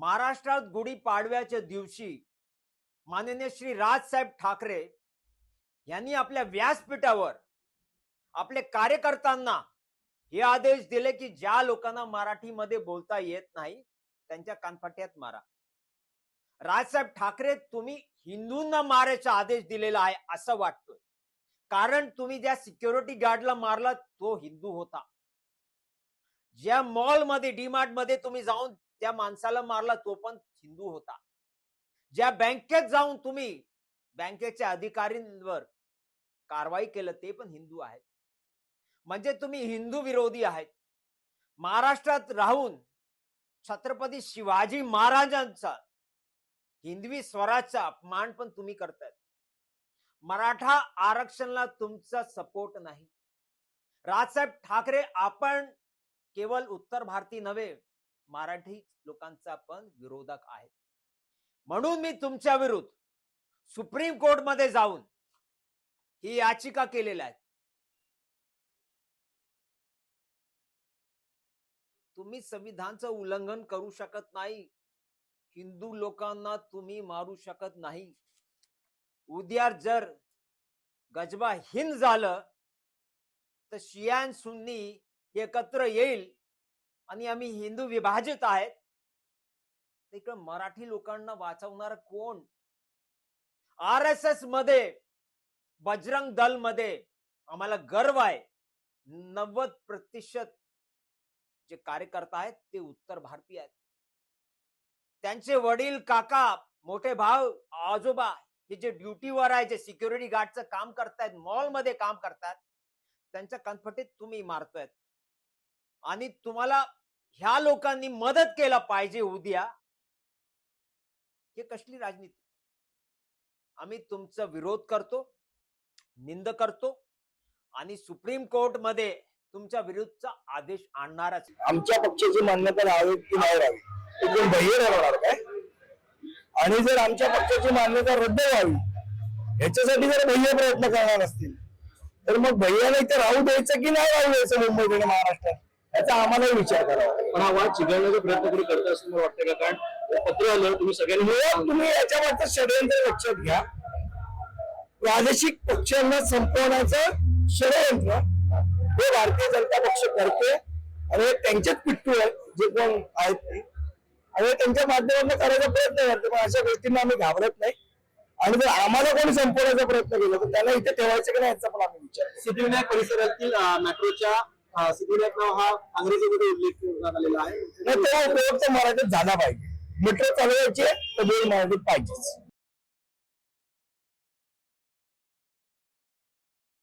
महाराष्ट्रात गुढीपाडव्याच्या दिवशी माननीय श्री राजसाहेब ठाकरे यांनी आपल्या व्यासपीठावर आपले कार्यकर्त्यांना हे आदेश दिले की ज्या लोकांना मराठीमध्ये बोलता येत नाही त्यांच्या कानफाट्यात मारा. राजसाहेब ठाकरे तुम्ही हिंदूंना मारायचा आदेश दिलेला आहे असं वाटतोय. कारण तुम्ही ज्या सिक्युरिटी गार्डला मारला तो हिंदू होता. ज्या मॉलमध्ये डीमार्टमध्ये तुम्ही जाऊन त्या माणसाला मारला तो पण हिंदू होता. ज्या बँकेत जाऊन तुम्ही बँकेच्या अधिकारींवर कारवाई केलं ते पण हिंदू आहेत. म्हणजे तुम्ही हिंदू विरोधी आहेत. महाराष्ट्रात राहून छत्रपती शिवाजी महाराजांचा हिंदवी स्वराजचा अपमान पण तुम्ही करतायत. मराठा आरक्षणाला तुमचा सपोर्ट नाही. राजसाहेब ठाकरे आपण केवळ उत्तर भारतीय नव्हे मराठी लोकांचा पण विरोधक आहे. म्हणून मी तुमच्या विरुद्ध सुप्रीम कोर्टमध्ये जाऊन ही याचिका केलेली आहे तुम्ही संविधानचं उल्लंघन करू शकत नाही. हिंदू लोकांना तुम्ही मारू शकत नाही. उद्या जर गजबा हिंद झालं तर शियान सुन्नी एकत्र येईल. आणि आम्ही हिंदू विभाजित आहेत. तिकडे मराठी लोकांना वाचवणार कोण? आर एस एसमध्ये बजरंग दलमध्ये आम्हाला गर्व आहे. नव्वद प्रतिशत जे कार्यकर्ता आहेत ते उत्तर भारतीय आहेत. त्यांचे वडील काका मोठे भाव आजोबा हे जे ड्युटीवर आहे जे सिक्युरिटी गार्डचं काम करतायत मॉलमध्ये काम करतात त्यांच्या कन्फटीत तुम्ही मारतायत. आणि तुम्हाला ह्या लोकांनी मदत केला पाहिजे उद्या हे कसली राजनीती? आम्ही तुमचा विरोध करतो निंद करतो आणि सुप्रीम कोर्टमध्ये तुमच्या विरुद्धचा आदेश आणणारच. आमच्या पक्षाची मान्यता राहावी की नाही राहावी एकदम बहिर भय्य काय? आणि जर आमच्या पक्षाची मान्यता रद्द व्हावी ह्याच्यासाठी जर भय्य प्रयत्न करणार असतील तर मग भैयाला इथे राहू द्यायचं की नाही राहू द्यायचं मुंबईत आणि महाराष्ट्रात? याचा आम्हालाही विचार करावा पण हा वाद चिघळण्याचा प्रयत्न कोणी करत असं मला वाटतं का? कारण पत्र आलं तुम्ही सगळ्यांनी मुळात तुम्ही याच्यावरचं षडयंत्र लक्षात घ्या. प्रादेशिक पक्षांना संपवण्याचं षडयंत्र हे भारतीय जनता पक्ष करते आणि हे त्यांचेच पिट्टू आहेत जे कोण आहेत ते. आणि हे त्यांच्या माध्यमातून करायचा प्रयत्न करते पण अशा गोष्टींना आम्ही घाबरत नाही. आणि जर आम्हाला कोणी संपवण्याचा प्रयत्न केला तर त्याला इथे ठेवायचं की नाही याचा पण आम्ही विचार. सिद्धिविनायक परिसरातील मेट्रोच्या सिद्धिविनायक नाव हा अंग्रेजीमध्ये उल्लेख करण्यात आलेला आहे. नाही, तो उपयोग तर मराठीत झाला पाहिजे. मेट्रो चालवायचे तर बोल मराठीत पाहिजेच.